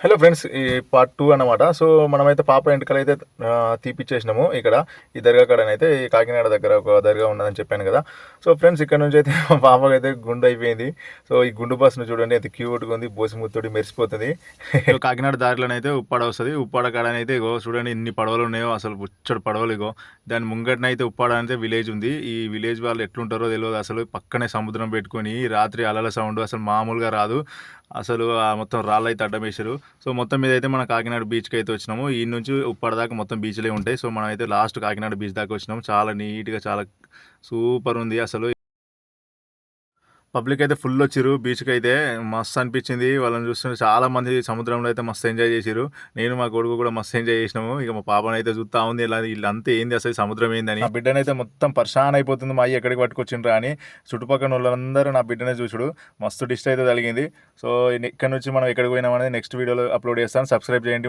Hello friends ఈ part two అన్నమాట. So మనమైతే పాప ఎంటకలు అయితే తీపిచ్చేసినాము ఇక్కడ. ఈ దర్గా కాడనైతే ఈ కాకినాడ దగ్గర ఒక దర్గా ఉన్నదని చెప్పాను కదా. సో ఫ్రెండ్స్ ఇక్కడ నుంచి అయితే మా పాపకి అయితే గుండు అయిపోయింది. సో ఈ గుండు బస్సును చూడండి అయితే క్యూట్గా ఉంది. బోసిముత్తుడి మెరిసిపోతుంది. కాకినాడ దారిలోనైతే ఉప్పాడ వస్తుంది. ఉప్పాడ కాడనైతే ఇగో చూడండి ఇన్ని పడవలు ఉన్నాయో అసలు బుచ్చడు పడవలు ఇగో. దాని ముంగటనైతే ఉప్పాడ అయితే విలేజ్ ఉంది. ఈ విలేజ్ వాళ్ళు ఎట్లుంటారో తెలియదు అసలు పక్కనే సముద్రం పెట్టుకొని రాత్రి అలల సౌండ్ అసలు మామూలుగా రాదు. అసలు ఆ మొత్తం రాళ్ళు అయితే అడ్డం వేసారు సో మొత్తం మీద అయితే మన కాకినాడ బీచ్కి అయితే వచ్చినాము. ఈ నుంచి ఉప్పడ దాకా మొత్తం బీచ్లే ఉంటాయి. సో మనం అయితే లాస్ట్ కాకినాడ బీచ్ దాకా వచ్చినాము. చాలా నీట్గా చాలా సూపర్ ఉంది అసలు. పబ్లిక్ అయితే ఫుల్ వచ్చారు బీచ్కి అయితే మస్తు అనిపించింది. వాళ్ళని చూస్తుంటే చాలా మంది సముద్రంలో అయితే మస్తు ఎంజాయ్ చేశారు నేను మా కొడుకు కూడా మస్తు ఎంజాయ్ చేసినాము. ఇక మా పాపను అయితే చూస్తా ఉంది. ఇలా వీళ్ళంతా ఏంది అసలు సముద్రం ఏందని. నా బిడ్డనైతే మొత్తం పర్షాన్ అయిపోతుంది. మా అయ్య ఎక్కడికి పట్టుకొచ్చిండ్రా అని చుట్టుపక్కల వాళ్ళందరూ నా బిడ్డనే చూసుడు. మస్తు డిస్ట్ అయితే తగిలింది. సో ఇక్కడ నుంచి మనం ఎక్కడికి పోయినామనేది నెక్స్ట్ వీడియోలో అప్లోడ్ చేస్తాను. సబ్స్క్రైబ్ చేయండి.